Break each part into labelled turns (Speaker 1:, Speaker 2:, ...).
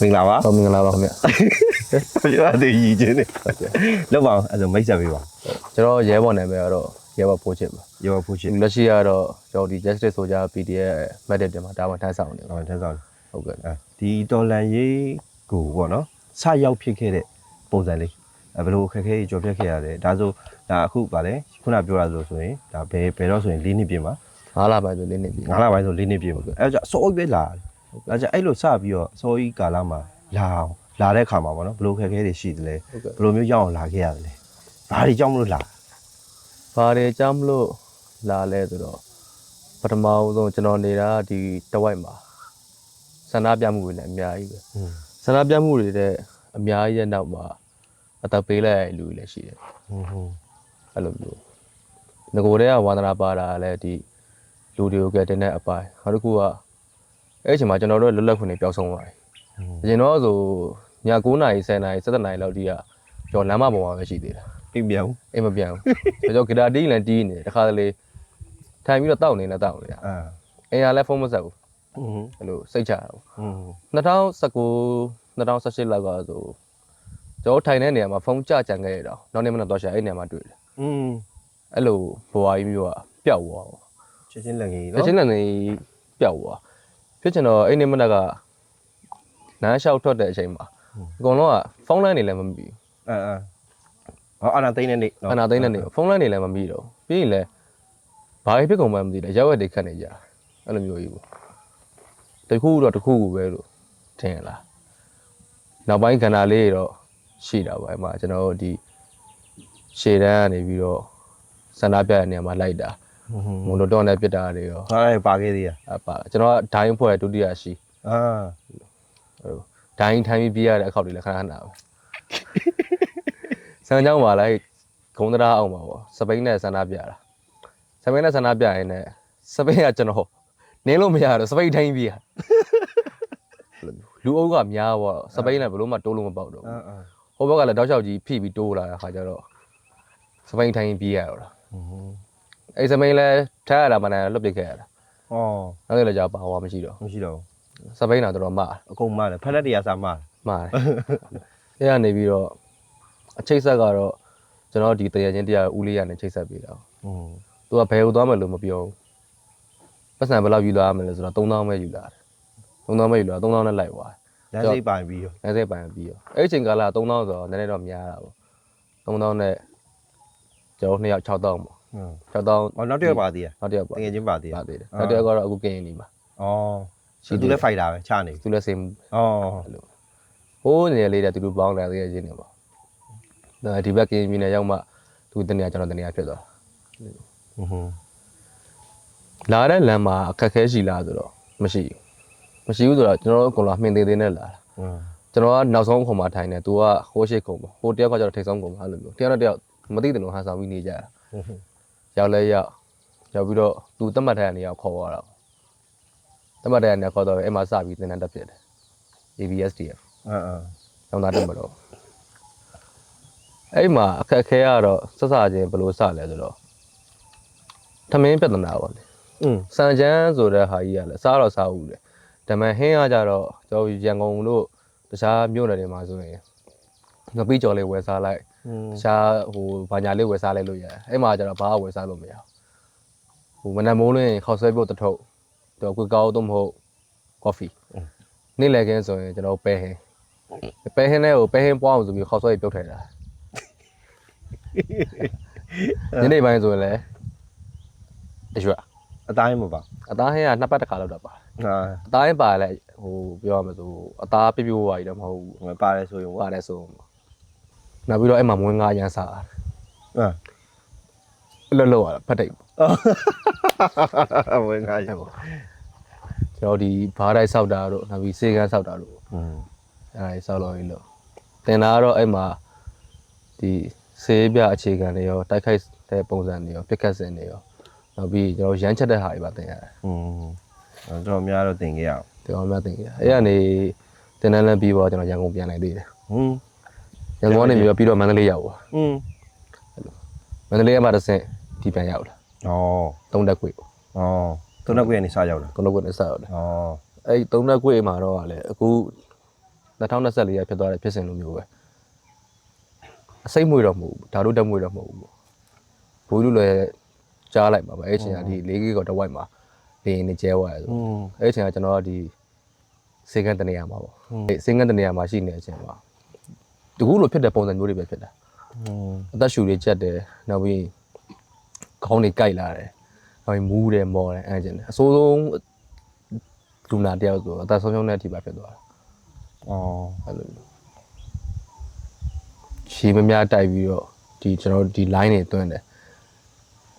Speaker 1: မင်္ဂလာပါ
Speaker 2: ဟုတ်မင်္ဂလာပါခင်ဗျ
Speaker 1: ပြောရသေးရည်ချင်းနေလောက်ပါအောင်အဲ့ဒါမိတ်ဆက်ပေးပါ
Speaker 2: ကျွန်တော်ရဲဘော်နာမည်ကတော့ရဲဘော်ဖိုးချစ်ပါ
Speaker 1: ရောဖို့ချစ်
Speaker 2: လက်ရှိကတော့ကျွန်တော်ဒီ Justice Soldier PDF Medic တင်မှာဒါမှထမ်းဆောင်နေပါ
Speaker 1: ဟောတက်ဆောင်
Speaker 2: ဟုတ်ကဲ့
Speaker 1: အဲဒီတော်လန်ရေးကိုပေါ့နော်စရောက်ဖြစ်ခဲ့တဲ့ပုံစံလေးအဲဘယ်လိုအခက်အခဲကြီးကြော်ပြတ်ခဲ့ရလဲဒါဆိုဒါအခုဗာလဲခုနပြောရလို့ဆိုရင်ဒါဘယ်ဘယ်တော့ဆိုရင်၄နှစ်ပြည့်မှာ
Speaker 2: ငါးလပိုင်းဆိုလေးနှစ်ပြီ
Speaker 1: ငါးလပိုင်းဆို၄နှစ်ပြည့်မှာအဲဒါကြောင့်စောပြီးပဲလာတယ်အဲ ဒါကြောင့်အဲ့လိုစပြီးတော့စောကြီးကာလမှာလာအောင်လာတဲ့ခါမှာပေါ့နော်ဘယ်လိုအခက်အခဲတွေရှိတယ်လဲ
Speaker 2: ဟုတ်ကဲ့
Speaker 1: ဘယ်လိုမျိုးရောက်အောင်လာခဲ့ရတယ်လဲဘာတွေကြောင့်မလို့လာ
Speaker 2: ဘာတွေကြောင့်မလို့လာလဲဆိုတော့ပထမဆုံးကျွန်တော်နေတာဒီတဝိုက်မှာဆန္ဒပြမှုတွေလည်းအများကြီးပဲ
Speaker 1: อืม
Speaker 2: ဆန္ဒပြမှုတွေတဲ့အများကြီးရဲ့နောက်မှာအသက်ပေးလိုက်တဲ့လူတွေလည်းရှိတယ်
Speaker 1: ဟုတ်ဟုတ်
Speaker 2: အဲ့လိုမျိုးငကိုတဲ့ကဝါသနာပါတာလည်းဒီလူတွေကိုကဲတင်တဲ့အပိုင်းနောက်တစ်ခုက အဲ့အချိန်မှာကျွန်တော်တို့လွတ်လပ်ခွင့်တွေပျောက်ဆုံးသွားတယ်အရင်တော့ဆိုည9:00နာရီ10:00နာရီ17:00နာရီလောက်တိကကျော်လမ်းမပေါ်မှာပဲရှိသေးတာ
Speaker 1: အိမ်ပြန်ဘူး
Speaker 2: အိမ်မပြန်ဘူးကျွန်တော်ဂီတာတီးလည်းတီးနေတယ်တခါတလေထိုင်ပြီးတော့တောက်နေလည်းတောက်နေတာ
Speaker 1: အာ
Speaker 2: အိမ်ကလည်းဖုန်းမဆက်ဘူး
Speaker 1: ဟုတ်
Speaker 2: အဲ့လိုစိတ်ချတာပေါ့2019 2018လောက်ကဆိုကျွန်တော်ထိုင်တဲ့နေရာမှာဖုန်းကြကြံခဲ့ရတော့နောက်နေ့မနက်တော့ရှာအဲ့နေရာမှာတွေ့တယ်
Speaker 1: อืม
Speaker 2: အဲ့လိုဘွားကြီးမျိုးကပျောက်သွားပေါ့
Speaker 1: ချက်ချင်းလက်ငယ်တော့
Speaker 2: ချက်ချင်းလက်ငယ်ပျောက်သွား ဖြစ်ချင်တော့အဲ့ဒီမနက်ကနန်းလျှောက်ထွက်တဲ့အချိန်မှာအကုန်လုံးကဖုန်းလိုင်းနေလည်းမမိဘူး
Speaker 1: အာအာဟောအနာသိန်းနေနေ။
Speaker 2: အနာသိန်းနဲ့နေဖုန်းလိုင်းနေလည်းမမိတော့ဘူးပြီးရင်လည်းဘာဖြစ်ကုန်မှမသိတယ်ရောက်ရတဲ့ခက်နေကြ။အဲ့လိုမျိုးကြီးပေါ့။တခုတော့တခုခုပဲလို့ထင်ရလား။နောက်ပိုင်းခန္ဓာလေးတွေတော့ရှိတာပါအဲ့မှာကျွန်တော်တို့ဒီရှေ့တန်းကနေပြီးတော့ဆန္ဒပြတဲ့နေရာမှာလိုက်တာ
Speaker 1: ဟုတ်ဟုတ်
Speaker 2: မုံတော့တော့နဲ့ပြစ်တာတွေရော
Speaker 1: ဟာလည်းပါခဲ့သေးရ
Speaker 2: အပါကျွန်တော်ကဒိုင်းဖွဲ့ဒုတိယရှိ
Speaker 1: အာ
Speaker 2: ဟိုဒိုင်းထိုင်းပြီးပြရတဲ့အခောက်တွေလည်းခဏခဏပဲဆန်းချောင်းပါလိုက်ဂုံးတရားအောင်ပါဗောစပိန်နဲ့ဆန္ဒပြတာစပိန်နဲ့ဆန္ဒပြရင်လည်းစပိန်ကကျွန်တော်နင်းလို့မရတော့စပိန်ထိုင်းပြီးရလူအုပ်ကများဗောစပိန်နဲ့ဘလို့မှတိုးလို့မပေါက်တော့
Speaker 1: အာ
Speaker 2: ဘူးဟိုဘက်ကလည်းတောက်လျှောက်ကြီးဖိပြီးတိုးလာတဲ့ခါကျတော့စပိန်ထိုင်းပြီးရတော့တာ
Speaker 1: ဟုတ်ဟုတ်
Speaker 2: အဲ့စပိန်လည်းထားရတာမှလည်းလွတ်ပစ်ခဲ့ရတာ
Speaker 1: ဩ
Speaker 2: နောက်လည်းကြာပါဟောမရှိတော့
Speaker 1: မရှိတော့
Speaker 2: စပိန်ကတော့တော့မ
Speaker 1: အကုန်မတယ်ဖက်လက်တရားစားမတယ်
Speaker 2: မှားတယ်။အဲ့ကနေပြီးတော့အချိတ်ဆက်ကတော့ကျွန်တော်ဒီတရချင်းတရားဦးလေးရနဲ့ချိတ်ဆက်ပေးတာ
Speaker 1: อืม ။
Speaker 2: तू ကဘယ်ကိုသွားမယ်လို့မပြောဘူး။ပတ်စံဘယ်လောက်ယူလာရမလဲဆိုတော့3000ပဲယူလာတယ်။3000ပဲယူလာ3000နဲ့လိုက်သွားတယ်
Speaker 1: လမ်းစိတ်ပိုင်ပြီးရော
Speaker 2: ။အဲစိတ်ပိုင်ပြီးတော့အဲ့ဒီအချိန်ကာလ3000ဆိုတော့နည်းနည်းတော့များတာပေါ့။3000နဲ့ကျွန်တော်နှစ်ယောက်6000ပေါ့
Speaker 1: ဟုတ် ။
Speaker 2: 6000
Speaker 1: ဟောနောက်တစ်ယောက်ပါသေးရ
Speaker 2: နောက်တစ်ယောက်ပေါ့
Speaker 1: တကယ်ချင်းပါသေးရ
Speaker 2: ပါသေးတယ်။နောက်တစ်ယောက်ကတော့အခုကင်းနေမှာ
Speaker 1: ဩရှိသူလည်းဖိုက်တာပဲချနေ။
Speaker 2: သူလည်းစိတ်
Speaker 1: ဩ
Speaker 2: ဟိုးနေလေးတဲ့သူတို့ပေါင်းလာသေးရဲ့ချင်းနေပေါ့။ဒါဒီဘက်ကင်းပြည်နယ်ရောက်မှသူတနေရာကျွန်တော်တနေရာဖြစ်သွားတာ။
Speaker 1: ဟုတ်ဟုတ်
Speaker 2: လာတဲ့လမ်းမှာအခက်အခဲရှိလားဆိုတော့မရှိဘူးမရှိဘူးဆိုတော့ကျွန်တော်တို့အကုန်လုံးမှင်သေးသေးနဲ့လာတာ
Speaker 1: อืม
Speaker 2: ကျွန်တော်ကနောက်ဆုံးခုံမှာထိုင်နေသူကဟိုးရှိခုံပေါ့ဟိုတယောက်ကကျတော့ထိတ်ဆုံးခုံမှာအဲ့လိုမျိုးတယောက်နဲ့တယောက်မသိတယ်လို့ဟန်ဆောင်ပြီးနေကြတာ
Speaker 1: ဟုတ်ဟုတ်
Speaker 2: ရောက်လဲရောက်ရောက်ပြီးတော့သူတတ်မှတ်ထားတဲ့နေရာခေါ်သွားတာပေါ့တတ်မှတ်ထားတဲ့နေရာခေါ်သွားပြီးအဲ့မှာစပြီးသင်တန်းတက်ဖြစ်တယ် ABSDF
Speaker 1: အာအာ
Speaker 2: ကျောင်းသားတက်မလို့အဲ့မှာအခက်အခဲကတော့ဆက်စားခြင်းဘယ်လိုစလဲဆိုတော့ထမင်းပြဿနာပေါ့လေ
Speaker 1: อืม
Speaker 2: စံချမ်းဆိုတဲ့ဟာကြီးကလည်းစားတော့စားဦးတယ်ဓမ္မဟင်းကကြတော့ကျော်ရန်ကုန်လို့တခြားမြို့နယ်တွေမှာဆိုရင်ငပိကျော်လေးဝယ်စားလိုက် တခြားဟိုဘာညာလေးဝယ်စားလိုက်လို့ရတယ်အဲ့မှာကျတော့ဘာမှဝယ်စားလို့မရဘူးဟိုမနက်မိုးလင်းခောက်ဆွဲပြုတ်တစ်ထုပ်တော့ကွေကောက်တော့မဟုတ်ကော်ဖီနေ့လည်ခင်းဆိုရင်ကျွန်တော်ပဲဟင်းပဲဟင်းနဲ့ကိုပဲဟင်းပွားအောင်ဆိုပြီးခောက်ဆွဲပြုတ်ထည့်တာညနေပိုင်းဆိုရင်လည်းအရွက်
Speaker 1: အတိုင်းမပါ
Speaker 2: အသားဟင်းကနှစ်ပတ်တစ်ခါလောက်တော့ပါ
Speaker 1: အာ
Speaker 2: အသားရင်ပါလဲဟိုပြောရမှာဆိုအသားပြပြဝါကြီးတော့မဟုတ်ဘူး
Speaker 1: ပါတယ်ဆိုရင်ဝါ
Speaker 2: ပါတယ်ဆို နောက်ပြီးတော့အဲ့မှာမွေးငါးရမ်းစား
Speaker 1: အာ
Speaker 2: အဲ့လိုလောက်ရတာဖတ်တိတ်
Speaker 1: ဝင်ငါရ
Speaker 2: အဲ့ပေါ့ကျွန်တော်ဒီဘားတိုင်းစောက်တာတို့နောက်ပြီးစေကန်းစောက်တာတို့
Speaker 1: อืม
Speaker 2: အဲ့ဒါကြီးစောက်လို့ရလို့တင်တာကတော့အဲ့မှာဒီဆေးပြအခြေခံတွေရောတိုက်ခိုက်တဲ့ပုံစံတွေရောပစ်ခတ်စင်တွေရောနောက်ပြီးကျွန်တော်ရမ်းချက်တဲ့ဟာတွေပါတင်ရတယ်
Speaker 1: อืมအဲ့တော့များတော့တင်ခဲ့ရအောင်
Speaker 2: ကျွန်တော်များတင်ရတယ်အဲ့ကနေတင်တန်းလန်းပြီးတော့ကျွန်တော်ရန်ကုန်ပြန်နိုင်သေးတယ်
Speaker 1: ဟွန်း
Speaker 2: ရန်ကုန်ကနေပြီးတော့ပြီးတော့မန္တလေးရောက်ပါ
Speaker 1: อืม
Speaker 2: မန္တလေးကမှတစ်ဆင့်ဒီပြန်ရောက်လာ
Speaker 1: ဩ
Speaker 2: သုံးတက်ခွေပေါ့
Speaker 1: ဩသုံးတက်ခွေကနေစရောက်လာ
Speaker 2: သုံးတက်ခွေနဲ့စရောက်လာ
Speaker 1: ဩ
Speaker 2: အဲ့ဒီသုံးတက်ခွေမှာတော့လေအခု2024ရဖြစ်သွားတဲ့ဖြစ်စဉ်လိုမျိုးပဲအစိမ့်မွေတော့မဟုတ်ဘူးဓာတ်တို့တက်မွေတော့မဟုတ်ဘူးဘိုးလူလည်းကြားလိုက်ပါပဲအဲ့အချိန်ကဒီ၄ GB တော့ဝိုက်မှာလေရင်နေကျဲသွားတယ်ဆို
Speaker 1: အဲ့
Speaker 2: အချိန်ကကျွန်တော်ကဒီစေကန်းတနေရာမှာပေါ့အဲ့စေကန်းတနေရာမှာရှိနေတဲ့အချိန်မှာ တကူလိုဖြစ်တဲ့ပုံစံမျိုးတွေပဲဖြစ်တာအသက်ရှူတွေကြက်တယ်နောက်ပြီးခေါင်းတွေကြိုက်လာတယ်နောက်ပြီးမူးတယ်မော်တယ်အဲကျင်တယ်အစိုးဆုံးလူနာတယောက်ဆိုအသက်ဆုံးရှုံးတဲ့အထိပါဖြစ်သွားတာ
Speaker 1: အော်
Speaker 2: အဲ့လိုရှည်မများတိုက်ပြီးတော့ဒီကျွန်တော်ဒီ line တွေတွင်းတယ်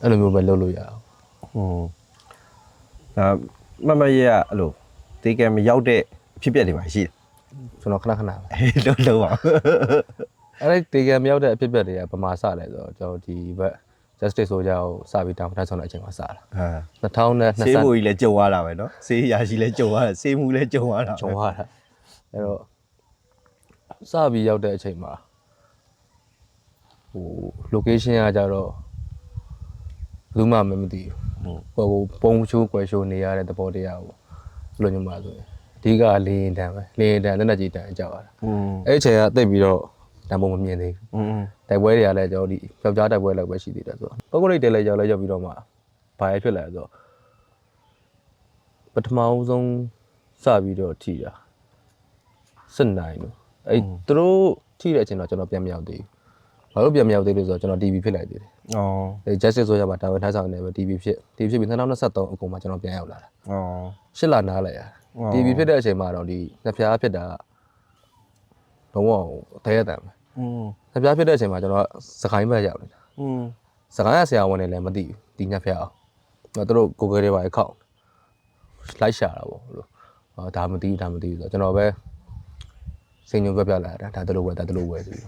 Speaker 2: အဲ့လိုမျိုးပဲလုပ်လို့ရအောင်
Speaker 1: ဟုတ်ဒါမမရအဲ့လိုတေးကံမရောက်တဲ့အဖြစ်အပျက်တွေပါရှိတယ်
Speaker 2: ကျွန်တော်ခဏခဏပဲ
Speaker 1: အေးလုံးလုံးပါ
Speaker 2: အဲ့ဒီတေကံမရောက်တဲ့အဖြစ်အပျက်တွေကဗမာစလဲဆိုတော့ကျွန်တော်ဒီဘက် justice ဆိုကြကိုစပြီးတောင်းပန်ဆောင်တဲ့အချိန်မှာစတာ
Speaker 1: ဟာ
Speaker 2: 2020
Speaker 1: ဆေးဘူးကြီးလည်းကြုံရတာပဲเนาะဆေးရာရှိလည်းကြုံရတာဆေးမှုလည်းကြုံရတာ
Speaker 2: ဂျုံရတာအဲ့တော့စပြီးရောက်တဲ့အချိန်မှာဟို location ကကြတော့ဘယ်သူမှမသိဘူးဟိုဟိုပုံချိုးကွယ်ချိုးနေရတဲ့သဘောတရားကိုဘယ်လိုညမှဆိုရင် အဓိကလေရင်တန်ပဲလေရင်တန်လက်နက်ကြီးတန်ကြောက်ရတာ
Speaker 1: อืม
Speaker 2: အဲ့အချိန်ကတိတ်ပြီးတော့တန်ပုံမမြင်သေးဘူး
Speaker 1: อืม
Speaker 2: တိုက်ပွဲတွေကလည်းကျွန်တော်ဒီယောက်ျားတိုက်ပွဲလောက်ပဲရှိသေးတယ်ဆိုတော့ပုဂ္ဂလိတ်တဲလည်းရောက်လဲရောက်ပြီးတော့မှဘာရဖြစ်လာလဲဆိုတော့ပထမအဦးဆုံးစပြီးတော့ထိတာစစ်နိုင်လို့အဲ့သူတို့ထိတဲ့အချိန်တော့ကျွန်တော်ပြန်မရောက်သေးဘူးဘာလို့ပြန်မရောက်သေးလဲဆိုတော့ကျွန်တော် TV ဖြစ်လိုက်သေးတယ်
Speaker 1: อ๋อ
Speaker 2: အဲ justice ဆိုရမှာတာဝန်ထမ်းဆောင်နေပဲ TV ဖြစ် TV ဖြစ်ပြီး2023အကုန်မှာကျွန်တော်ပြန်ရောက်လာတာ
Speaker 1: อ๋อ
Speaker 2: ရှစ်လနားလိုက်ရ
Speaker 1: အော်
Speaker 2: TV ဖြစ်တဲ့အချိန်မှာတော့ဒီနှစ်ဖျားဖြစ်တာတော့ဝအသေးအတန်ပဲ
Speaker 1: อืม
Speaker 2: နှစ်ဖျားဖြစ်တဲ့အချိန်မှာကျွန်တော်စကိုင်းဘက်ရောက်နေတာ
Speaker 1: อืม
Speaker 2: စကိုင်းရဆရာဝန်တွေလည်းမသိဘူးဒီညက်ဖျက်အောင်တော့သူတို့ Google တွေပါခောက်လိုက်ရှာတာပေါ့လို့အော်ဒါမသိဘူးဒါမသိဘူးဆိုတော့ကျွန်တော်ပဲစိန်ညုံပြပြလာတာဒါတလို့ဝယ်ဒါတလို့ဝယ်ဆိုပြီး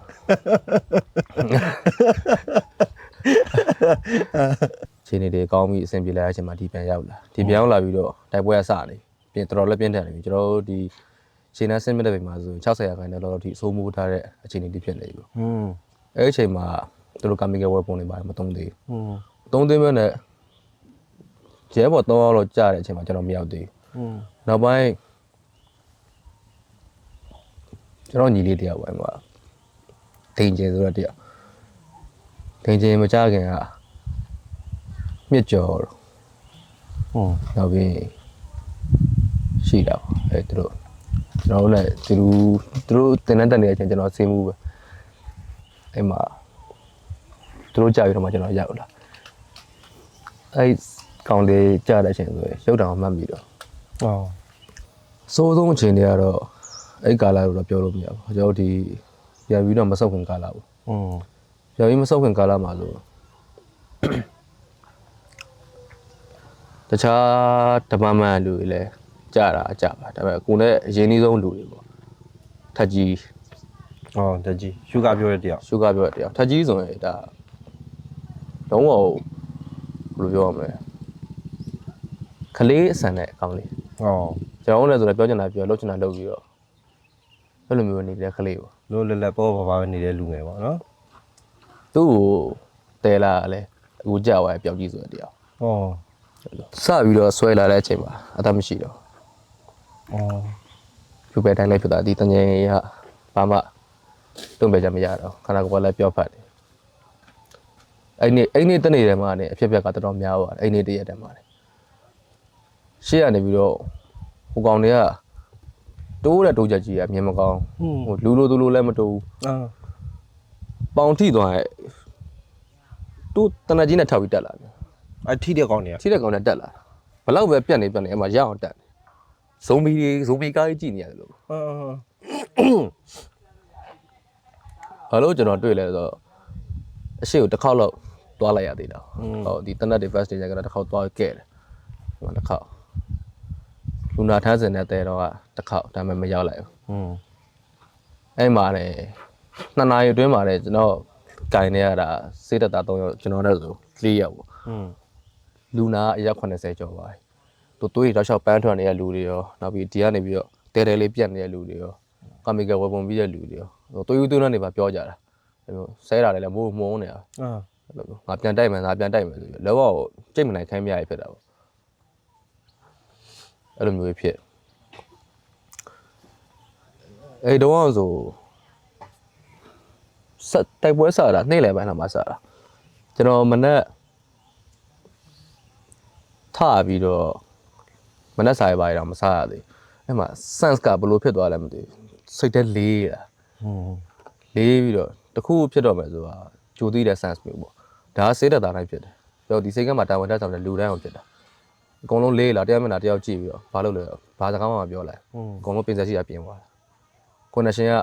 Speaker 2: ချိန်နေတွေကောင်းပြီအဆင်ပြေလာတဲ့အချိန်မှာဒီပြန်ရောက်လာဒီပြန်ရောက်လာပြီးတော့တိုက်ပွဲကစနေပြ ပြင်တော်တော်လက်ပြင်းထန်နေပြီကျွန်တော်တို့ဒီရှင်နှန်းဆင်းမြတဲ့ဘက်မှာဆို60ရာခိုင်နှုန်းလောက်ထိအဆိုးမိုးထားတဲ့အခြေအနေတွေဖြစ်နေပြီပေါ့
Speaker 1: ဟွန်း
Speaker 2: အဲ့အချိန်မှာသူတို့ chemical weapon တွေပါတယ်မသုံးသေးဘူး
Speaker 1: ဟွန်း
Speaker 2: သုံးသေးမဲ့နဲ့ရဲဘော်တော့တော့ကြားတဲ့အချိန်မှာကျွန်တော်မရောက်သေး
Speaker 1: ဘူးဟွ
Speaker 2: န်းနောက်ပိုင်းကျွန်တော်ညီလေးတယောက်ပဲမှာဒိန်ကျဲဆိုတဲ့တယောက်ဒိန်ကျဲမကြခင်ကမြစ်ကျော်
Speaker 1: ဟွန်း
Speaker 2: နောက်ပြီး ရှိတာပေါ့အဲသူတို့ကျွန်တော်တို့လည်းသူတို့သူတို့တင်တန်းတက်နေတဲ့အချိန်ကျွန်တော်ဆင်းမှုပဲအဲ့မှာသူတို့ကြာပြီးတော့မှကျွန်တော်ရောက်လာအဲ့ကောင်လေးကြာတဲ့အချိန်ဆိုရင်ရုပ်တောင်မှတ်ပြီးတော့
Speaker 1: ဟော
Speaker 2: စိုးဆုံးအချိန်တွေကတော့အဲ့ကာလာလို့တော့ပြောလို့မရဘူးကျွန်တော်ဒီပြန်ပြီးတော့မဆုတ်ခင်ကာလာဘူး
Speaker 1: อืม
Speaker 2: ပြန်ပြီးမဆုတ်ခင်ကာလာမှာလို့တခြားတမမန်လူတွေလည်း ကြတာအကြပါဒါပေမဲ့ကိုနဲ့အရင်နှီးဆုံးလူတွေပေါ့ထက်ကြီး
Speaker 1: အော်တက်ကြီးရှုကပြောတဲ့တရား
Speaker 2: ရှုကပြောတဲ့တရားထက်ကြီးဆိုရင်ဒါလုံးဝဘယ်လိုပြောရမလဲခလေးအဆန်နဲ့အကောင်လေး
Speaker 1: အော်
Speaker 2: ကျွန်တော်လည်းဆိုတော့ပြောချင်တာပြောလောက်ချင်တာလုပ်ပြီးတော့အဲ့လိုမျိုးနေတဲ့ခလေးပေါ့
Speaker 1: လို့လက်လက်ပေါ်ပေါ်ပါပဲနေတဲ့လူငယ်ပေါ့နော်
Speaker 2: သူ့ကိုတဲလာလဲအခုကြာသွားတယ်ပျောက်ကြီးဆိုတဲ့တရား
Speaker 1: အော်
Speaker 2: စပြီးတော့ဆွဲလာတဲ့အချိန်မှာအသက်မရှိတော့ ဖြူပဲတိုင်းလည်းဖြစ်တာဒီတငယ်ကဘာမှတွန့်ပဲကြမရတော့ခန္ဓာကိုယ်ကလည်းပျော့ဖတ်တယ်အဲ့ဒီအဲ့ဒီတနေ့တည်းမှာနေအဖြစ်ပြက်ကတော်တော်များပါတယ်အဲ့ဒီတရက်တည်းမှာနေရှေ့ကနေပြီးတော့ဟိုကောင်တွေကတိုးတဲ့တိုးချက်ကြီးကမြင်မကောင်းဟိုလူလိုသူလိုလည်းမတိုးဘူး
Speaker 1: အာ
Speaker 2: ပေါင်ထိသွားရဲ့တိုးတနက်ကြီးနဲ့ထောက်ပြီးတက်လာတယ်
Speaker 1: အထိတဲ့ကောင်တွေက
Speaker 2: ထိတဲ့ကောင်တွေတက်လာဘလောက်ပဲပြက်နေပြက်နေအမှရအောင်တက် ဇုံဘီတွေဇုံဘီကားကြီးကြည့်နေရတယ်လို့
Speaker 1: အာ
Speaker 2: ဘာလို့ကျွန်တော်တွေ့လဲဆိုတော့အရှိကိုတစ်ခေါက်လောက်တွားလိုက်ရသေးတာဟုတ်ဒီတနက်တွေ first day ကျကတော့တစ်ခေါက်တွားခဲ့တယ်ဟိုတစ်ခေါက်လူနာထမ်းစင်တဲ့တဲတော့ကတစ်ခေါက်ဒါပေမဲ့မရောက်လိုက်ဘူး
Speaker 1: อืม
Speaker 2: အဲ့မှာလေနှစ်နာရီအတွင်းမှာလေကျွန်တော်ကင်နေရတာစေးတက်တာ၃ယောက်ကျွန်တော်နဲ့ဆို၄ယောက်ပေါ့
Speaker 1: อืม
Speaker 2: လူနာအရက်80ကျော်ပါတယ် သူသွေးတောက်လျှောက်ပန်းထွက်နေတဲ့လူတွေရောနောက်ပြီးဒီကနေပြီးတော့တဲတဲလေးပြတ်နေတဲ့လူတွေရောကမီကယ်ဝယ်ပုံပြီးတဲ့လူတွေရောသွေးဦးသွေးနဲ့နေပါပြောကြတာအဲ့လိုဆဲတာလည်းမိုးမုန်းနေတာ
Speaker 1: อ่า
Speaker 2: အဲ့လိုငါပြန်တိုက်မယ်ငါပြန်တိုက်မယ်ဆိုပြီးလောကကိုကြိတ်မနိုင်ခိုင်းမရဖြစ်တာပေါ့အဲ့လိုမျိုးဖြစ်အဲ့တော့ဆိုဆက်တိုက်ပွဲစားတာနေ့လယ်ပိုင်းလောက်မှစားတာကျွန်တော်မနေ့ထပြီးတော့ မနေ့စားရပါရတော့မစားရသေးအဲ့မှာ sense ကဘယ်လိုဖြစ်သွားလဲမသိဘူးစိတ်ထဲလေးတာ
Speaker 1: ဟွန်း
Speaker 2: လေးပြီးတော့တခုခုဖြစ်တော့မယ်ဆိုတာကြိုသိတဲ့ sense မျိုးပေါ့ဒါကစေးတက်တာတိုင်းဖြစ်တယ်ပြီးတော့ဒီစိတ်ကမှတာဝန်တက်ဆောင်တဲ့လူတိုင်းအောင်ဖြစ်တာအကုန်လုံးလေးလာတရားမျက်နှာတယောက်ကြည့်ပြီးတော့ဘာလုပ်လဲဘာစကားမှမပြောလိုက်
Speaker 1: ဟွန်း
Speaker 2: အကုန်လုံးပင်ဆက်ရှိတာပြင်သွားတာ connection က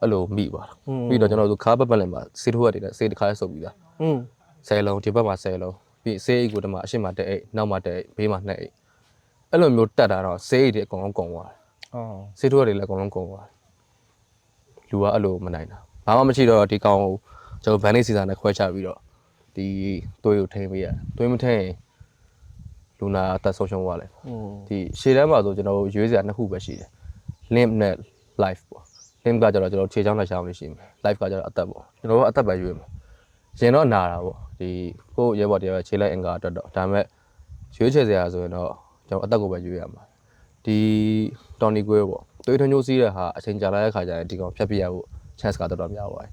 Speaker 2: အဲ့လိုမိသွားတာ
Speaker 1: ဟွန်း
Speaker 2: ပြီးတော့ကျွန်တော်တို့ခါးပတ်ပတ်လည်မှာစေးထိုးရတယ်စေးတစ်ခါဆုပ်ပြီးသား
Speaker 1: ဟွန်း
Speaker 2: ဆယ်လုံးဒီဘက်မှာဆယ်လုံးပြီးစေးအိတ်ကိုတမအရှိမတက်အိတ်နောက်မှာတက်အိတ်ဘေးမှာနှစ်အိတ် အဲ့လိုမျိုးတက်တာတော့စေးအိတ်တွေအကုန်လုံးကုန်သွားတယ်
Speaker 1: အော်
Speaker 2: စေးထိုးရတယ်လည်းအကုန်လုံးကုန်သွားတယ်လူကအဲ့လိုမနိုင်တာဘာမှမရှိတော့ဒီကောင်ကိုကျွန်တော်ဗန်နေစီစာနဲ့ခွဲချပြီးတော့ဒီသွေးကိုထိန်းပေးရတယ်သွေးမထိန်းရင်လူနာအသက်ဆုံးရှုံးသွားတယ်
Speaker 1: ဟွန်း
Speaker 2: ဒီရှေ့တန်းမှာဆိုကျွန်တော်တို့ရွေးစရာနှစ်ခုပဲရှိတယ် limb နဲ့ life ပေါ့ limb ကကျတော့ကျွန်တော်ခြေချောင်းလက်ချောင်းလေးရှိမယ် life ကကျတော့အသက်ပေါ့ကျွန်တော်တို့ကအသက်ပဲရွေးမှာရင်တော့နာတာပေါ့ဒီကိုယ့်ရဲဘော်တရားပဲခြေလိုက်အင်္ဂါအတွက်တော့ဒါပေမဲ့ရွေးချယ်စရာဆိုရင်တော့ ကျွန်တော်အသက်ကိုပဲရွေးရမှာဒီတော်နီကွဲပေါ့သွေးထွန်းကျိုးစီးတဲ့ဟာအချိန်ကြာလာတဲ့ခါကျရင်ဒီကောင်ဖြတ်ပြရဖို့ chance ကတော်တော်များပါတယ်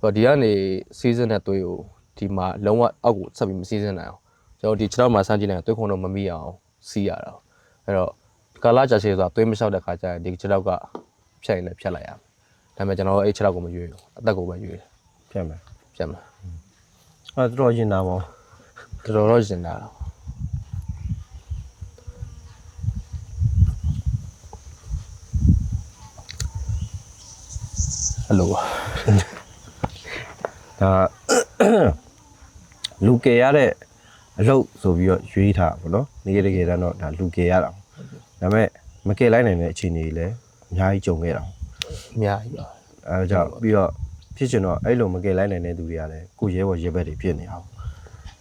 Speaker 2: ဆိုတော့ဒီကနေ season နဲ့သွေးကိုဒီမှာလုံးဝအောက်ကိုဆက်ပြီးမ season နိုင်အောင်ကျွန်တော်ဒီ6တော့မှာစမ်းကြည့်လိုက်ရင်သွေးခုံတော့မမိအောင်စီးရတာအဲ့တော့ကာလာကြာရှည်ဆိုတာသွေးမလျှောက်တဲ့ခါကျရင်ဒီခြေထောက်ကဖြတ်ရင်လည်းဖြတ်လိုက်ရမယ်ဒါပေမဲ့ကျွန်တော်တို့အဲ့ခြေထောက်ကိုမရွေးဘူးအသက်ကိုပဲရွေးတယ်
Speaker 1: ဖြတ်မယ်
Speaker 2: ဖြတ်မှာ
Speaker 1: အဲ့တော်တော်ရင်နာပါဘူး
Speaker 2: တော်တော်တော့ရှင်တာ ဟယ်လို
Speaker 1: ဒါလူကယ်ရတဲ့အလုပ်ဆိုပြီးတော့ရွေးထားတာပေါ့နော်နေရတကယ်တမ်းတော့ဒါလူကယ်ရတာဒါပေမဲ့မကယ်လိုက်နိုင်တဲ့အခြေအနေတွေလည်းအများကြီးကြုံခဲ့တာ
Speaker 2: အများကြီးပါ
Speaker 1: အဲဒါကြောင့်ပြီးတော့ဖြစ်ချင်တော့အဲ့လိုမကယ်လိုက်နိုင်တဲ့သူတွေကလည်းကိုရဲဘော်ရဲဘက်တွေဖြစ်နေအောင်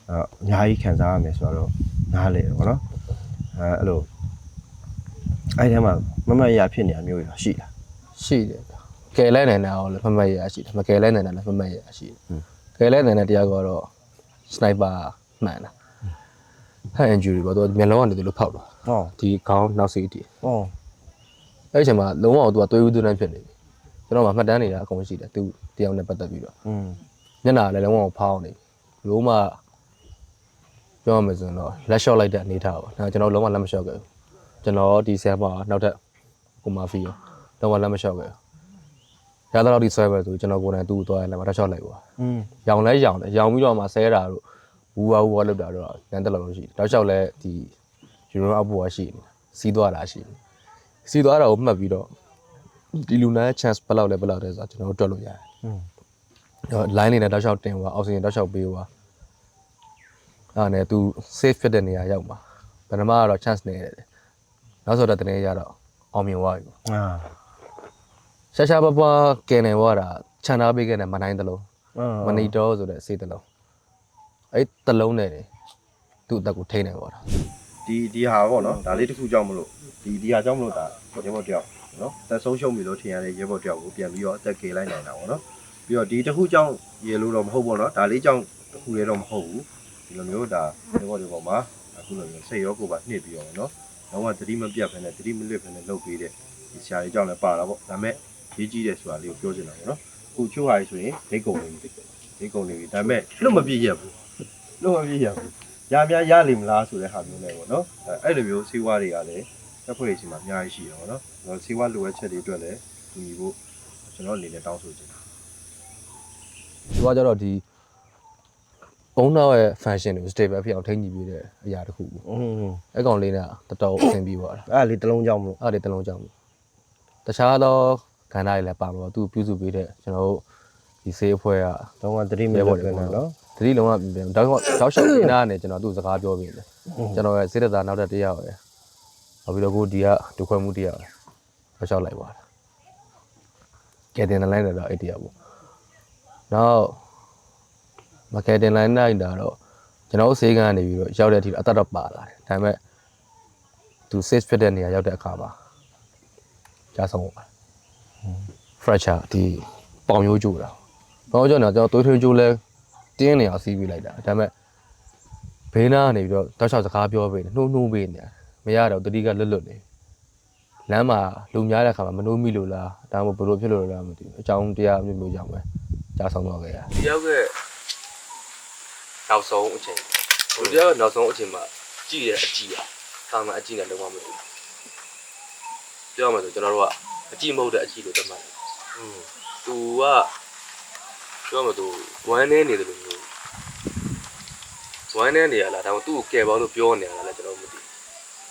Speaker 1: အဲတော့အများကြီးခံစားရမယ်ဆိုတော့နားလေတယ်ပေါ့နော်အဲအဲ့လိုအဲ့ဒီမှာမမရဖြစ်နေတာမျိုးတွေရှိလား
Speaker 2: ရှိတယ်ဗျ ကယ်လဲနိုင်တာရောလည်းဖတ်မှတ်ရရှိတယ်မကယ်လဲနိုင်တာလည်းဖတ်မှတ်ရရှိတယ်ကယ်လဲနိုင်တဲ့တရားကတော့ sniper မှန်တာ head injury ပေါ့သူကမျက်လုံးကနေသူလို့ဖောက်တော့
Speaker 1: ဟော
Speaker 2: ဒီခေါင်းနောက်စီးတီ
Speaker 1: ဟော
Speaker 2: အဲ့ဒီအချိန်မှာလုံးဝသူကသွေးဦးသွေးနှမ်းဖြစ်နေပြီကျွန်တော်မှမှတ်တမ်းနေတာအကုန်ရှိတယ်သူတရားနဲ့ပတ်သက်ပြီးတော့
Speaker 1: อืม
Speaker 2: ညနာလည်းလုံးဝဖောင်းနေပြီလုံးဝပြောရမယ်ဆိုရင်တော့လက်လျှော့လိုက်တဲ့အနေထားပါဒါကျွန်တော်လုံးဝလက်မလျှော့ခဲ့ဘူးကျွန်တော်ဒီဆရာမနောက်ထပ်ကိုမာဖီရောလုံးဝလက်မလျှော့ခဲ့ဘူး ရသလောက်ဒီဆွဲပဲဆိုကျွန်တော်ကိုယ်တိုင်သူ့ကိုသွားရလက်မလျှော့လိုက်ပါ
Speaker 1: อืม
Speaker 2: ရောင်လဲရောင်တယ်ရောင်ပြီးတော့မှဆဲတာတို့ဝူဝါဝူဝါလောက်တာတော့နန်းတက်လောက်ရှိတယ်တောက်လျှောက်လဲဒီယူရိုအပူဝါရှိနေစီးသွားတာရှိနေစီးသွားတာကိုမှတ်ပြီးတော့ဒီလူနာရဲ့ chance ဘယ်လောက်လဲဘယ်လောက်လဲဆိုတော့ကျွန်တော်တို့တွက်လို့ရတယ်
Speaker 1: อืม
Speaker 2: တော့ line နေနဲ့တောက်လျှောက်တင်သွားအောက်ဆီဂျင်တောက်လျှောက်ပေးသွားအဲ့ဒါနဲ့ तू safe ဖြစ်တဲ့နေရာရောက်မှာဘယ်နှမကတော့ chance နေတယ်နောက်ဆိုတော့တနေ့ရတော့အောင်မြင်သွားပြီပေါ့
Speaker 1: อ่า
Speaker 2: ရှာရှာပပကဲနေသွားတာခြံထားပေးခဲ့တဲ့မနိုင်တလုံး
Speaker 1: อ่า
Speaker 2: မနီတော်ဆိုတဲ့စေးတလုံးအဲ့တလုံးနဲ့နေသူ့အသက်ကိုထိန်းနေသွားတာ
Speaker 1: ဒီဒီဟာပေါ့နော်ဒါလေးတစ်ခုကြောင့်မလို့ဒီဒီဟာကြောင့်မလို့ဒါရဲဘော်တယောက်နော်သက်ဆုံးရှုံးပြီလို့ထင်ရတဲ့ရဲဘော်တယောက်ကိုပြန်ပြီးတော့အသက်ကေလိုက်နိုင်တာပေါ့နော်ပြီးတော့ဒီတစ်ခုကြောင့်ရေလို့တော့မဟုတ်ပေါ့နော်ဒါလေးကြောင့်တစ်ခုလေးတော့မဟုတ်ဘူးဒီလိုမျိုးဒါရဲဘော်တွေပေါ်မှာအခုလိုမျိုးစိတ်ရောကိုယ်ပါနှိပ်ပြီးတော့နော်တော့ကသတိမပြတ်ဖ ೇನೆ သတိမလစ်ဖ ೇನೆ လုပ်ပြီးတဲ့ဒီဆရာကြီးကြောင့်လည်းပါတာပေါ့ဒါပေမဲ့ ရေးကြည့်တယ်ဆိုတာလေးကိုပြောချင်တာပေါ့နော်ခုချိုးဟာကြီးဆိုရင်ဒိတ်ကုန်နေပြီဒိတ်ကုန်နေပြီဒါပေမဲ့လွတ်မပြည့်ရဘူးလွတ်မပြည့်ရဘူးရများရလိမ့်မလားဆိုတဲ့ဟာမျိုးနဲ့ပေါ့နော်အဲအဲ့လိုမျိုးစေဝါတွေကလည်းတက်ဖွဲ့ရေးစီမှာအများကြီးရှိတယ်ပေါ့နော်ကျွန်တော်စေဝါလိုအပ်ချက်တွေအတွက်လည်းညီဖို့ကျွန်တော်အနေနဲ့တောင်းဆိုချင်တာ
Speaker 2: သူကကြတော့ဒီဘုံနောက်ရဲ့ function ကို stable ဖြစ်အောင်ထိန်းညှိပေးတဲ့အရာတစ်ခုပေါ့
Speaker 1: อืม
Speaker 2: အဲ့ကောင်လေးနဲ့တော်တော်အဆင်ပြေသွားတာ
Speaker 1: အဲ့ဒါလေးတစ်လုံးကြောင်းမလို့
Speaker 2: အဲ့ဒါတလုံးကြောင့်မို့တခြားသော ခန္ဓာတွေလည်းပါမှာပေါ့သူပြုစုပေးတဲ့ကျွန်တော်တို့ဒီဆေးအဖွဲ့က
Speaker 1: တော့ကသတိမလစ်ပဲနော်
Speaker 2: တတိလုံးဝပြန်တောက်တောက်လျှောက်နေနာနဲ့ကျွန်တော်သူ့စကားပြောပြီးတယ်ကျွန်တော်ရဲ့စေတသာနောက်တစ်တယောက်ရယ်နောက်ပြီးတော့ကိုဒီကဒုခွဲမှုတယောက်ရယ်တောက်လျှောက်လိုက်ပါတာကဲတင်တဲ့ line တော့အဲ့တယောက်ပေါ့နောက်မကဲတင် line နိုင်တာတော့ကျွန်တော်တို့ဆေးကန်ကနေပြီးတော့ရောက်တဲ့အထိတော့အသက်တော့ပါလာတယ်ဒါပေမဲ့သူ safe ဖြစ်တဲ့နေရာရောက်တဲ့အခါမှာကြားဆုံးပါ fracture ဒီပေါင်ရိုးကျိုးတာပေါင်ရိုးကျိုးနေတာကျွန်တော်သွေးထွေးကျိုးလဲတင်းနေအောင်စီးပြီးလိုက်တာဒါပေမဲ့ဘေးနားကနေပြီးတော့တောက်လျှောက်စကားပြောပေးတယ်နှိုးနှိုးပေးနေတာမရတော့တတိကလွတ်လွတ်နေလမ်းမှာလူများတဲ့ခါမှာမနှိုးမိလို့လားဒါမှမဟုတ်ဘယ်လိုဖြစ်လို့လဲမသိဘူးအကြောင်းတရားမျိုးမျိုးကြောင့်ပဲကြာဆောင်တော့ခဲ့ရတယောက်ကနောက်ဆုံးအချိန်လူတယောက်နောက်ဆုံးအချိန်မှာကြည့်ရအကြည့်อ่ะသာမန်အကြည့်နဲ့လုံးဝမတူဘူးပြောရမယ်ဆိုကျွန်တော်တို့က အကြည့်မဟုတ်တဲ့အကြည့်လို့သတ်မှတ်တယ်
Speaker 1: อืม
Speaker 2: သူကပြောမှသူဝမ်းနေနေတယ်လို့မျိုးဝမ်းနေနေရလားဒါမှသူ့ကိုကယ်ပါလို့ပြောနေရလားလည်းကျွန်တော်မသိဘူး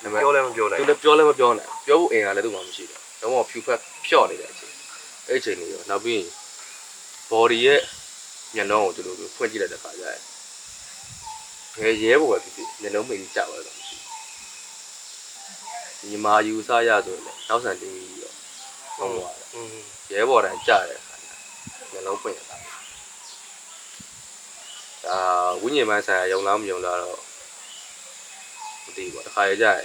Speaker 2: ဒါပေမဲ့
Speaker 1: ပြောလည်းမပြောနိုင်
Speaker 2: သူလည်းပြောလည်းမပြောနိုင်ပြောဖို့အင်အားလည်းသူ့မှာမရှိတော့တော့ဖြူဖက်ဖြော့နေတဲ့အချိန်အဲ့အချိန်လေးရောနောက်ပြီး body ရဲ့မျက်လုံးကိုသူတို့ဖွင့်ကြည့်လိုက်တဲ့အခါကျရင်ဘယ်ရဲဘော်ပဲဖြစ်ဖြစ်မျက်လုံးမိတ်ကြောက်ရတော့မရှိဘူးညီမယူဆရဆိုရင်လည်းနောက်ဆန်တင်းပြီးတော့ ဟုတ်
Speaker 1: ပါဘူး
Speaker 2: ရဲဘော်တန်းကြတဲ့အခါညလုံးပွင့်ရတာဒါဝိညာဉ်ပိုင်းဆိုင်ရာယုံလားမယုံလားတော့မသိဘူးပေါ့တခါရကြရ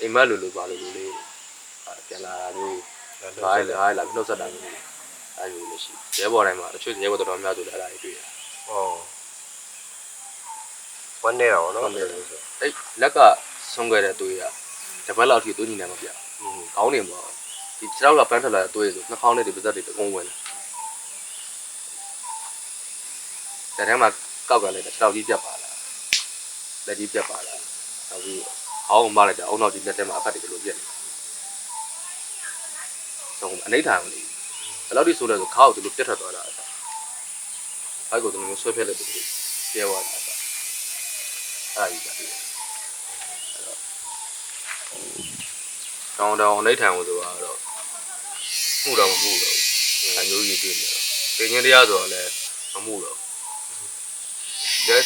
Speaker 2: အိမ်မက်လိုလိုပါလိုလိုလေးပြန်လာတာမျိုးဘာလဲဟာလာနှုတ်ဆက်တာမျိုးအဲလိုမျိုးရှိရဲဘော်တိုင်းမှာတချို့ရဲဘော်တော်တော်များဆိုလည်းအဲ့ဒါတွေတွေ့ရ
Speaker 1: ဟုတ်ဝန်းနေတာပေါ့နော်
Speaker 2: အဲ့လက်ကဆုံးခဲ့တဲ့တွေးရတပတ်လောက်ထိတွေးညီနိုင်မှာပြ
Speaker 1: ဟုတ်
Speaker 2: ခေါင်းနေမှာ ဒီခြေထောက်လာပန်းထွက်လာတဲ့သွေးဆိုနှာခေါင်းနဲ့ဒီပါးစပ်တွေအကုန်ဝင်တယ်ဒါထဲမှာကောက်ကလည်းခြေထောက်ကြီးပြတ်ပါလားလက်ကြီးပြတ်ပါလားနောက်ပြီးခေါင်းကိုမလိုက်တာအုံနောက်ကြီးလက်ထဲမှာအဖတ်တွေဘယ်လိုပြတ်လဲဆုံးအနိဋ္ဌာန်ကိုလေဘယ်လောက်ထိဆိုးလဲဆိုခါကိုသူတို့ပြတ်ထွက်သွားတာအဲ့ကိုသူတို့ဆွဲဖက်လိုက်တယ်ပြဲသွားတာအဲ့ဒါကြီးပြတယ်တောင်းတောင်းအနိဋ္ဌာန်ကိုဆိုတာတော့ မှုတော့မမှုတော့ဘူးအမျိုးကြီးတွေ့နေတော့တင်ချင်းတရားဆိုတော့လည်းမမှုတော့ဒါ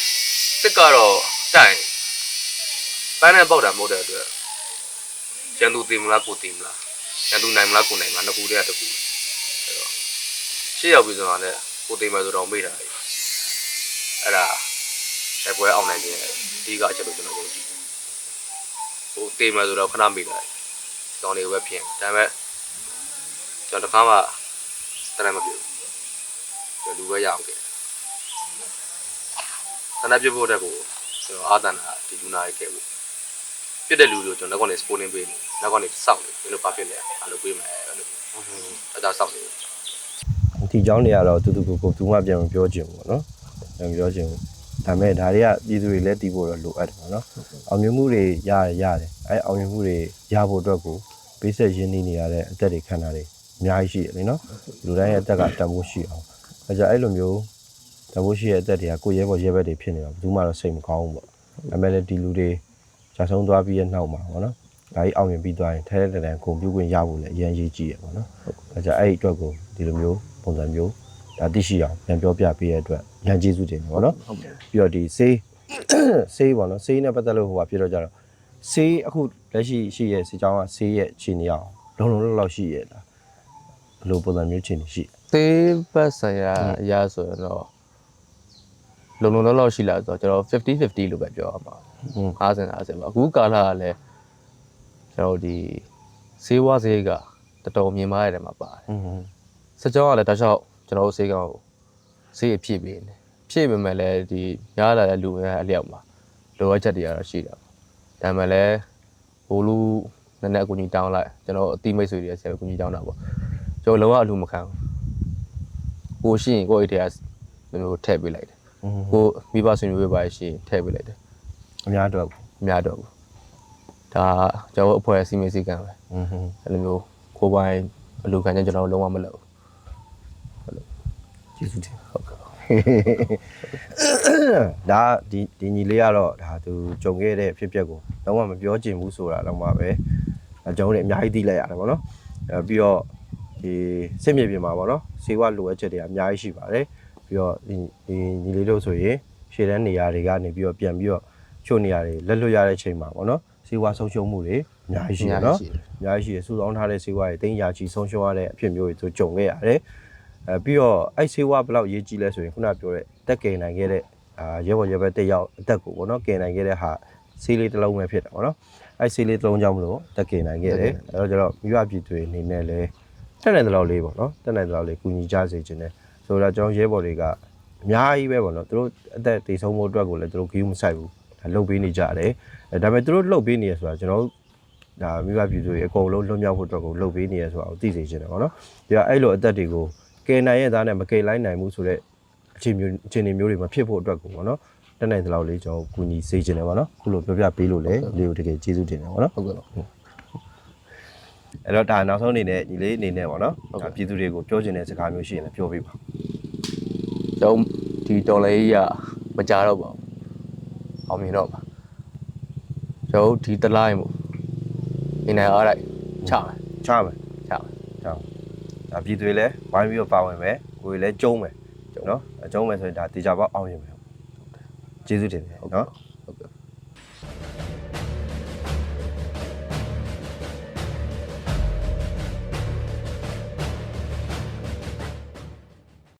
Speaker 2: စစ်ကတော့တိုင်ပန်းနဲ့ပေါက်တာမဟုတ်တဲ့အတွက်ကျန်သူတင်မလားကိုတင်မလားကျန်သူနိုင်မလားကိုနိုင်မလားနှစ်ခုတည်းကတစ်ခုအဲ့တော့ရှေ့ရောက်ပြီးဆိုတာနဲ့ကိုတင်မယ်ဆိုတော့မေ့တာလေအဲ့ဒါတိုက်ပွဲအောင်နိုင်ခြင်းအဓိကအချက်လို့ကျွန်တော်ယုံကြည်တယ်ဟိုတင်မယ်ဆိုတော့ခဏမေ့တာလေတောင်းလေးပဲဖြစ်ဒါပေမဲ့ ကျွန်တော်တစ်ခါမှတရမပြုဘူးလူပဲရအောင်ခဲ့တနပြဖို့တဲ့ကိုကျွန်တော်အာသနာဒီလူနာရေးခဲ့ဘူးပြစ်တဲ့လူတွေကိုကျွန်တော်နောက်ကနေ spawning ပေးနေနောက်ကနေစောင့်နေဘယ်လိုပါဖြစ်လဲအဲ့လိုပေးမယ်အဲ့လိုအဲ့ဒါစောင့်နေ
Speaker 1: ဒီเจ้าတွေကတော့တူတူကိုကိုသူမှပြန်မပြောချင်ဘူးပေါ့နော်ပြန်မပြောချင်ဘူးဒါပေမဲ့ဒါတွေကပြည်သူတွေလည်းတီးဖို့တော့လိုအပ်တယ်ပေါ့နော်အောင်မြင်မှုတွေရရရတယ်အဲအောင်မြင်မှုတွေရဖို့အတွက်ကိုပေးဆက်ရင်းနှီးနေရတဲ့အသက်တွေခံတာတွေ အများကြီးရှိတယ်လေနော်လူတိုင်းရဲ့အသက်ကတန်ဖိုးရှိအောင်အဲကြအဲ့လိုမျိုးတန်ဖိုးရှိရဲ့အသက်တွေကကိုရဲဘော်ရဲဘက်တွေဖြစ်နေတော့ဘယ်သူမှတော့စိတ်မကောင်းဘူးပေါ့ဒါပေမဲ့လည်းဒီလူတွေဂျာဆုံးသွားပြီးရဲ့နောက်မှာပေါ့နော်ဒါကြီးအောင်မြင်ပြီးသွားရင်ထဲထဲတန်ဂုံပြုတ်ခွင့်ရဖို့လည်းအရင်ရေးကြည့်ရပေါ့နော်အဲကြအဲ့ဒီအတွက်ကိုဒီလိုမျိုးပုံစံမျိုးဒါသိရှိအောင်ပြန်ပြောပြပေးရတဲ့အတွက်ရန်ကျေးဇူးတင်တယ်ပေါ့နော်
Speaker 2: ဟုတ်ကဲ့
Speaker 1: ပြီးတော့ဒီဆေးဆေးပေါ့နော်ဆေးနဲ့ပတ်သက်လို့ဟိုကပြတော့ကြတော့ဆေးအခုလက်ရှိရှိရဲ့စီချောင်းကဆေးရဲ့ခြေနေအောင်လုံလုံလောက်လောက်ရှိရဲ့လား ဘယ်လိုပုံစံမျိုးခြေနေရှိ
Speaker 2: သေးပတ်ဆိုင်ရာအရာဆိုရင်တော့လုံလုံလောက်လောက်ရှိလာဆိုတော့ကျွန်တော်50 50လို့ပဲပြောရမှာ50 50ပါအခုကာလကလည်းကျွန်တော်ဒီဈေးဝါဈေးကတော်တော်မြင်မာရတယ်မှာပါတယ်စကြောင်းကလည်းတခြားကျွန်တော်ဈေးကောင်ကိုဈေးအဖြစ်ပေးနေဖြည့်ပေမဲ့လည်းဒီရလာတဲ့လူရဲ့အလျောက်မှာလိုအပ်ချက်တွေကတော့ရှိတာဒါမှလည်းဘိုးလူနည်းနည်းအကူကြီးတောင်းလိုက်ကျွန်တော်အတိမိတ်ဆွေတွေဆရာအကူကြီးတောင်းတာပေါ့ ကျွန်တော်လုံးဝအလူမခံဘူးကိုရှိရင်ကိုအိတ်ထဲကကျွန်တော်ထည့်ပေးလိုက်တယ်ကိုမိဘဆွေမျိုးပဲပါရှိရင်ထည့်ပေးလိုက်တယ်
Speaker 1: အများတော့
Speaker 2: အများတော့ဘူးဒါကျွန်တော်အဖွဲ့အစည်းမေးစီကံပဲအဲ့လိုမျိုးကိုပိုင်အလူခံချက်ကျွန်တော်လုံးဝမလုပ်ဘူးဟုတ်လို့
Speaker 1: ကျေးဇူးတင်
Speaker 2: ဟုတ်ကဲ့
Speaker 1: ဒါဒီဒီညီလေးကတော့ဒါသူကြုံခဲ့တဲ့ဖြစ်ပျက်ကိုလုံးဝမပြောချင်ဘူးဆိုတာတော့မှပဲအကျုံးလည်းအများကြီးသိလိုက်ရတယ်ပေါ့နော်အဲပြီးတော့ ဒီစစ်မြေပြင်မှာဗောနော်စေဝလိုအပ်ချက်တွေအများကြီးရှိပါတယ်ပြီးတော့ဒီဒီညီလေးတို့ဆိုရင်ရှေ့တန်းနေရာတွေကနေပြီးတော့ပြန်ပြီးတော့ချို့နေရာတွေလက်လွတ်ရတဲ့ချိန်မှာဗောနော်စေဝဆုံးရှုံးမှုတွေအများကြီးရှိတယ်နော်အများကြီးရှိတယ်စူဆောင်းထားတဲ့ဆေးဝါးတွေတင်းရာချီဆုံးရှုံးရတဲ့အဖြစ်မျိုးတွေသူကြုံခဲ့ရတယ်အဲပြီးတော့အဲ့ဆေးဝါးဘယ်လောက်ရေးကြီးလဲဆိုရင်ခုနပြောတဲ့တက်ကယ်နိုင်ခဲ့တဲ့အာရဲဘော်ရဲဘက်တစ်ယောက်အသက်ကိုပေါ့နော်ကယ်နိုင်ခဲ့တဲ့ဟာဆေးလေးတစ်လုံးပဲဖြစ်တာပေါ့နော်အဲ့ဆေးလေးတစ်လုံးကြောင့်မလို့တက်ကယ်နိုင်ခဲ့တယ်အဲ့တော့ကျတော့မိဘပြည်သူတွေအနေနဲ့လည်း တက်နိုင်တဲ့လောက်လေးပေါ့နော်တက်နိုင်တဲ့လောက်လေးကူညီကြစေခြင်းနဲ့ဆိုတော့ကျွန်တော်ရဲဘော်တွေကအများကြီးပဲပေါ့နော်သူတို့အသက်တည်ဆုံးဖို့အတွက်ကိုလည်းသူတို့ဂီးမဆိုင်ဘူးဒါလှုပ်ပေးနေကြတယ်အဲဒါပေမဲ့သူတို့လှုပ်ပေးနေရဆိုတာကျွန်တော်တို့ဒါမိဘပြည်သူတွေအကုန်လုံးလွတ်မြောက်ဖို့အတွက်ကိုလှုပ်ပေးနေရဆိုတာကိုသိစေချင်တယ်ပေါ့နော်ဒီကအဲ့လိုအသက်တွေကိုကယ်နိုင်ရဲ့သားနဲ့မကယ်လိုက်နိုင်ဘူးဆိုတော့အခြေမျိုးအခြေအနေမျိုးတွေမဖြစ်ဖို့အတွက်ကိုပေါ့နော်တက်နိုင်တဲ့လောက်လေးကျွန်တော်ကူညီစေချင်တယ်ပေါ့နော်ခုလိုပြောပြပေးလို့လေဒီကိုတကယ်ကျေးဇူးတင်တယ်ပေါ့နော်
Speaker 2: ဟုတ်ကဲ့ပါ
Speaker 1: အဲ့တော့ဒါနောက်ဆုံးအနေနဲ့ညီလေးအနေနဲ့ပေါ့နော်ဒါပြည်သူတွေကိုပြောချင်တဲ့စကားမျိုးရှိရင်လည်းပြောပေးပါ
Speaker 2: ကျွန်တော်ဒီတော်လေးကြီးကမကြတော့ပါဘူးအောင်မြင်တော့ပါကျွန်တော်ဒီတလိုင်းမို့နေနိုင်အားလိုက်ချမယ်
Speaker 1: ချမယ်
Speaker 2: ချမယ်
Speaker 1: ချမယ်ဒါပြည်သူတွေလည်းဝိုင်းပြီးတော့ပါဝင်မယ်ကိုယ်လည်းကျုံးမယ်နော်အကျုံးမယ်ဆိုရင်ဒါတေချာပေါက်အောင်ရင်မယ်ကျေးဇူးတင်တယ်နော်
Speaker 2: ဟုတ်ကဲ့